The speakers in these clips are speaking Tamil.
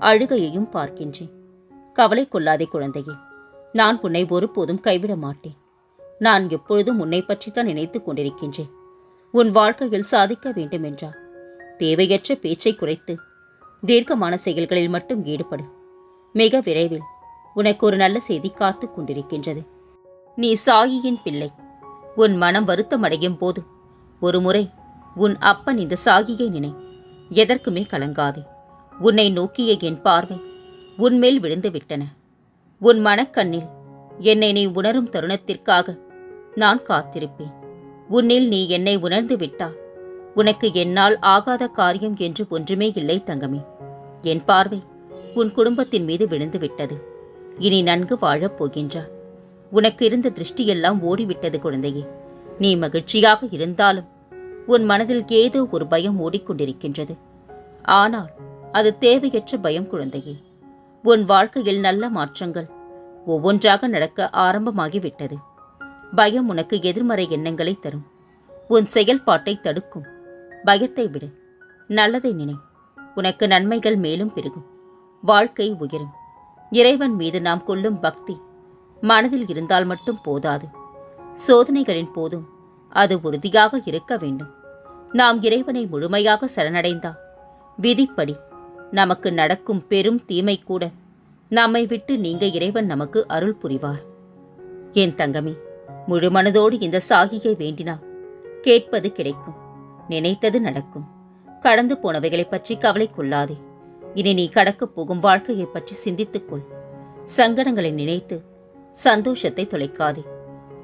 அழுகையையும் பார்க்கின்றேன். கவலை கொள்ளாதே குழந்தையே நான் உன்னை ஒருபோதும் கைவிட மாட்டேன். நான் எப்பொழுதும் உன்னை பற்றித்தான் நினைத்துக் கொண்டிருக்கின்றேன். உன் வாழ்க்கையில் சாதிக்க வேண்டுமென்றால் தேவையற்ற பேச்சை குறைத்து தீர்க்கமான செயல்களில் மட்டும் ஈடுபடு. மிக விரைவில் உனக்கு ஒரு நல்ல செய்தி காத்துக் கொண்டிருக்கின்றது. நீ சாயியின் பிள்ளை. உன் மனம் வருத்தமடையும் போது ஒருமுறை உன் அப்பன் இந்த சாகியை நினை எதற்குமே கலங்காதே. உன்னை நோக்கிய என் பார்வை உன்மேல் விழுந்து விட்டன உன் மனக்கண்ணில் என்னை நீ உணரும் தருணத்திற்காக நான் காத்திருப்பேன். உன்னில் நீ என்னை உணர்ந்து விட்டால் உனக்கு என்னால் ஆகாத காரியம் என்று ஒன்றுமே இல்லை தங்கமே. என் பார்வை உன் குடும்பத்தின் மீது விழுந்து விட்டது இனி நன்கு வாழப் போகின்றாய் உனக்கு இருந்த திருஷ்டியெல்லாம் ஓடிவிட்டது குழந்தையே. நீ மகிழ்ச்சியாக இருந்தாலும் உன் மனதில் ஏதோ ஒரு பயம் ஓடிக்கொண்டிருக்கின்றது. ஆனால் அது தேவையற்ற பயம் குழந்தையே. உன் வாழ்க்கையில் நல்ல மாற்றங்கள் ஒவ்வொன்றாக நடக்க ஆரம்பமாகிவிட்டது. பயம் உனக்கு எதிர்மறை எண்ணங்களை தரும். உன் செயல்பாட்டை தடுக்கும். பயத்தை விடு. நல்லதை நினை. உனக்கு நன்மைகள் மேலும் பெருகும். வாழ்க்கை உயரும். இறைவன் மீது நாம் கொள்ளும் பக்தி மனதில் இருந்தால் மட்டும் போதாது. சோதனைகளின் போதும் அது உறுதியாக இருக்க வேண்டும். நாம் இறைவனை முழுமையாக சரணடைந்தால் விதிப்படி நமக்கு நடக்கும் பெரும் தீமை கூட. நம்மை விட்டு நீங்க இறைவன் நமக்கு அருள் புரிவார். என் தங்கமே முழு மனதோடு இந்த சாகியை வேண்டினா? கேட்பது கிடைக்கும் நினைத்தது நடக்கும். கடந்து போனவைகளைப் பற்றி கவலை கொள்ளாதே. இனி நீ கடக்கப் போகும் வாழ்க்கையைப் பற்றி சிந்தித்துக்கொள் சங்கடங்களை நினைத்து சந்தோஷத்தை தொலைக்காதே.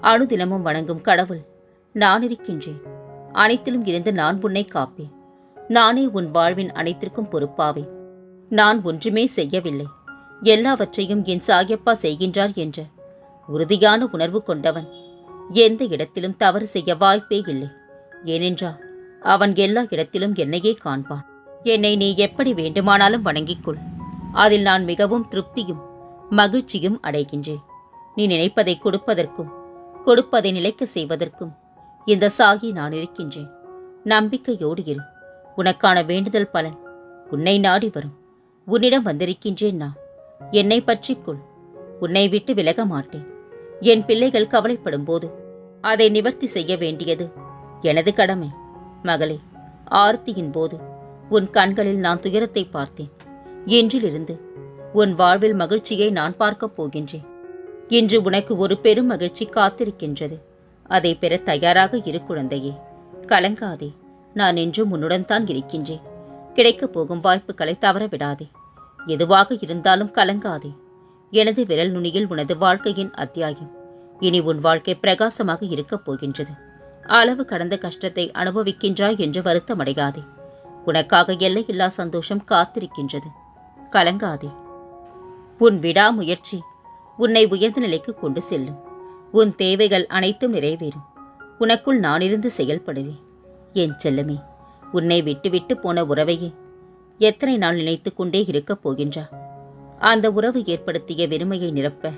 அனுதினமும் வணங்கும் கடவுள் நான் இருக்கின்றேன். அனைத்திலும் இருந்து நான் உன்னை காப்பேன். நானே உன் வாழ்வின் அனைத்திற்கும் பொறுப்பாவேன். நான் ஒன்றுமே செய்யவில்லை. எல்லாவற்றையும் என் சாயப்பா செய்கின்றார் என்ற உறுதியான உணர்வு கொண்டவன். எந்த இடத்திலும் தவறு செய்ய வாய்ப்பே இல்லை. ஏனென்றால் அவன் எல்லா இடத்திலும் என்னையே காண்பான். என்னை நீ எப்படி வேண்டுமானாலும் வணங்கிக் கொள் அதில் நான் மிகவும் திருப்தியும் மகிழ்ச்சியும் அடைகின்றேன். நீ நினைப்பதை கொடுப்பதற்கும் கொடுப்பதை நிலைக்க செய்வதற்கும் இந்த சாகி நான் இருக்கின்றேன். நம்பிக்கையோடு இரு. உனக்கான வேண்டுதல் பலன் உன்னை நாடி வரும். உன்னிடம் வந்திருக்கின்றேன் நான். என்னை பற்றிக்கொள் உன்னை விட்டு விலக மாட்டேன். என் பிள்ளைகள் கவலைப்படும் போது அதை நிவர்த்தி செய்ய வேண்டியது எனது கடமை. மகளே ஆர்த்தியின் போது உன் கண்களில் நான் துயரத்தை பார்த்தேன். இன்றிலிருந்து உன் வாழ்வில் மகிழ்ச்சியை நான் பார்க்கப் போகின்றேன். இன்று உனக்கு ஒரு பெரும் மகிழ்ச்சி காத்திருக்கின்றது. அதை பெற தயாராக இரு குழந்தையே. கலங்காதே. நான் என்றும் உன்னுடன் தான் இருக்கின்றேன். கிடைக்கப் போகும் வாய்ப்புகளை தவற விடாதே. எதுவாக இருந்தாலும் கலங்காதே. எனது விரல் நுனியில் உனது வாழ்க்கையின் அத்தியாயம். இனி உன் வாழ்க்கை பிரகாசமாக இருக்கப் போகின்றது. அளவு கடந்த கஷ்டத்தை அனுபவிக்கின்றாய் என்று வருத்தமடையாதே. உனக்காக எல்லையில்லா சந்தோஷம் காத்திருக்கின்றது. கலங்காதே. உன் விடாமுயற்சி உன்னை உயர்ந்த நிலைக்கு கொண்டு செல்லும். உன் தேவைகள் அனைத்தும் நிறைவேறும். உனக்குள் நான் இருந்து செயல்படுவேன். என் செல்லமே உன்னை விட்டுவிட்டு போன உறவையே எத்தனை நாள் நினைத்து கொண்டே இருக்கப் போகின்றா? அந்த உறவு ஏற்படுத்திய வெறுமையை நிரப்ப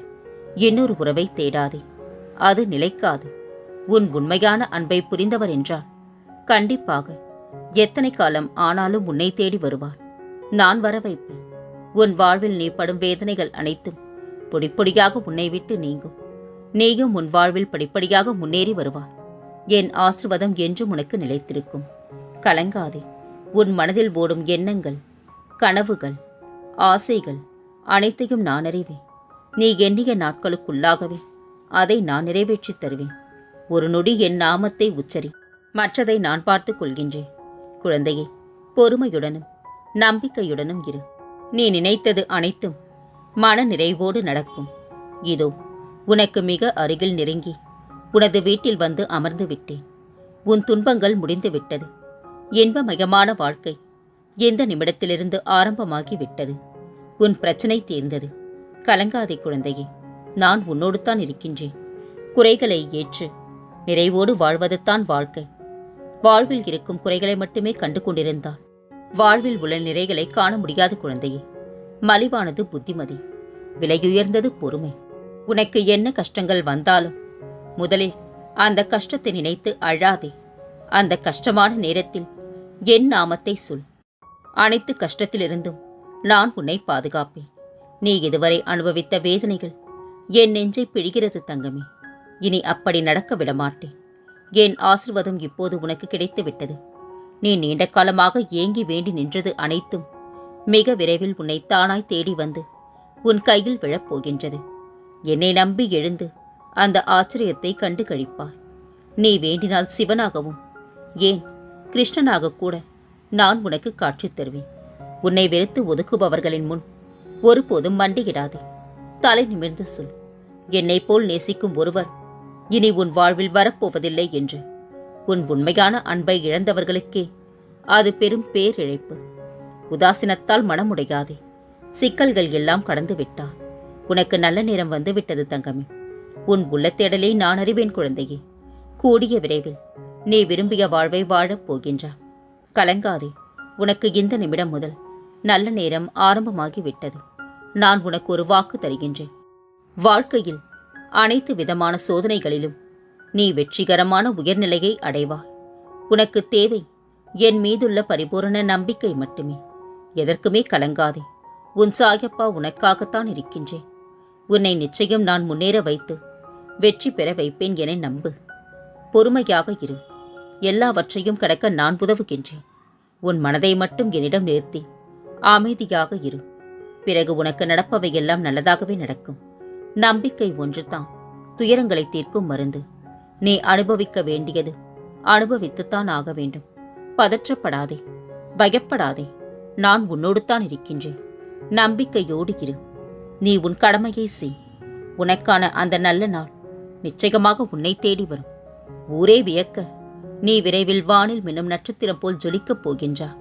இன்னொரு உறவை தேடாதே. அது நிலைக்காது. உன் உண்மையான அன்பை புரிந்தவர் என்றால் கண்டிப்பாக எத்தனை காலம் ஆனாலும் உன்னை தேடி வருவார். நான் வர வைப்பேன். உன் வாழ்வில் நீ படும் வேதனைகள் அனைத்தும் பொடிப்பொடியாக உன்னை விட்டு நீங்கும். நீயும் உன் வாழ்வில் படிப்படியாக முன்னேறி வருவார் என் ஆசிர்வாதம் என்றும் உனக்கு நிலைத்திருக்கும். கலங்காதே உன் மனதில் ஓடும் எண்ணங்கள் கனவுகள் ஆசைகள் அனைத்தையும் நான் அறிவேன் நீ எண்ணிய நாட்களுக்குள்ளாகவே அதை நான் நிறைவேற்றித் தருவேன். ஒரு நொடி என் நாமத்தை உச்சரி மற்றதை நான் பார்த்துக் கொள்கின்றேன். குழந்தையே பொறுமையுடனும் நம்பிக்கையுடனும் இரு. நீ நினைத்தது அனைத்தும் மன நிறைவோடு நடக்கும். இதோ உனக்கு மிக அருகில் நெருங்கி உனது வீட்டில் வந்து அமர்ந்து விட்டேன். உன் துன்பங்கள் முடிந்து விட்டது. இன்பமயமான வாழ்க்கை எந்த நிமிடத்திலிருந்து ஆரம்பமாகி விட்டது? உன் பிரச்சனை தீர்ந்தது. கலங்காதே குழந்தையே நான் உன்னோடு தான் இருக்கின்றேன். குறைகளை ஏற்று நிறைவோடு வாழ்வதுதான் வாழ்க்கை. வாழ்வில் இருக்கும் குறைகளை மட்டுமே கண்டு கொண்டிருந்தால் வாழ்வில் உள்ள நிறைகளை காண முடியாத குழந்தையே. மலிவானது புத்திமதி விலையுயர்ந்தது பொறுமை. உனக்கு என்ன கஷ்டங்கள் வந்தாலும் முதலில் அந்த கஷ்டத்தை நினைத்து அழாதே. அந்த கஷ்டமான நேரத்தில் என் நாமத்தை சொல். அனைத்து கஷ்டத்திலிருந்தும் நான் உன்னை பாதுகாப்பேன். நீ இதுவரை அனுபவித்த வேதனைகள் என் நெஞ்சை பிழிகிறது தங்கமே. இனி அப்படி நடக்க விடமாட்டேன். என் ஆசிர்வாதம் இப்போது உனக்கு கிடைத்துவிட்டது. நீ நீண்ட காலமாக ஏங்கி வேண்டி நின்றது அனைத்தும் மிக விரைவில் உன்னை தானாய் தேடி வந்து உன் கையில் விழப்போகின்றது. என்னை நம்பி எழுந்து அந்த ஆச்சரியத்தை கண்டு கழிப்பாய் நீ வேண்டினால் சிவனாகவும் ஏன் கிருஷ்ணனாக கூட நான் உனக்கு காட்சி தருவேன். உன்னை வெறுத்து ஒதுக்குபவர்களின் முன் ஒருபோதும் மண்டியிடாதே. தலை நிமிர்ந்து சொல் என்னை போல் நேசிக்கும் ஒருவர் இனி உன் வாழ்வில் வரப்போவதில்லை என்று. உன் உண்மையான அன்பை இழந்தவர்களுக்கே அது பெரும் பேரிழைப்பு. உதாசீனத்தால் மனமுடையாதே. சிக்கல்கள் எல்லாம் கடந்து விட்டார் உனக்கு நல்ல நேரம் வந்து விட்டது தங்கமே. உன் உள்ளத்தேடலை நான் அறிவேன் குழந்தையே. கூடிய விரைவில் நீ விரும்பிய வாழ்வை வாழப் போகின்றா. கலங்காதே உனக்கு இந்த நிமிடம் முதல் நல்ல நேரம் ஆரம்பமாகிவிட்டது. நான் உனக்கு ஒரு வாக்கு தருகின்றேன். வாழ்க்கையில் அனைத்து விதமான சோதனைகளிலும் நீ வெற்றிகரமான உயர்நிலையை அடைவாய் உனக்கு தேவை என் மீதுள்ள பரிபூரண நம்பிக்கை மட்டுமே. எதற்குமே கலங்காதே. உன் சாயப்பா உனக்காகத்தான் இருக்கின்றேன். உன்னை நிச்சயம் நான் முன்னேற வைத்து வெற்றி பெற வைப்பேன் என நம்பு. பொறுமையாக இரு. எல்லாவற்றையும் கடக்க நான் உதவுகின்றேன். உன் மனதை மட்டும் என்னிடம் நிறுத்தி. அமைதியாக இரு. பிறகு உனக்கு நடப்பவையெல்லாம் நல்லதாகவே நடக்கும். நம்பிக்கை ஒன்றுதான். துயரங்களை தீர்க்கும் மருந்து. நீ அனுபவிக்க வேண்டியது அனுபவித்துத்தான் ஆக வேண்டும். பதற்றப்படாதே. பயப்படாதே. நான் உன்னோடு தான் இருக்கின்றேன். நம்பிக்கையோடு இரு. நீ உன் கடமையை செய். உனக்கான அந்த நல்ல நாள் நிச்சயமாக உன்னை தேடி வரும். ஊரே வியக்க நீ விரைவில் வானில் மின்னும் நட்சத்திரம் போல் ஜொலிக்கப் போகின்றா.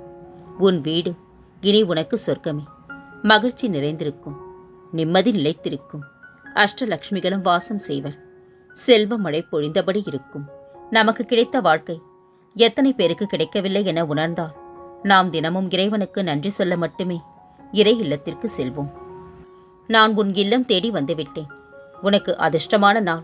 உன் வீடு இனி உனக்கு சொர்க்கமே. மகிழ்ச்சி நிறைந்திருக்கும் நிம்மதி நிலைத்திருக்கும். அஷ்டலக்ஷ்மிகளும் வாசம் செய்வர். செல்வ மழை பொழிந்தபடி இருக்கும். நமக்கு கிடைத்த வாழ்க்கை எத்தனை பேருக்கு கிடைக்கவில்லை என உணர்ந்தால் நாம் தினமும் இறைவனுக்கு நன்றி சொல்ல மட்டுமே இறை இல்லத்திற்கு செல்வோம். நான் உன் இல்லம் தேடி வந்துவிட்டேன். உனக்கு அதிர்ஷ்டமான நாள்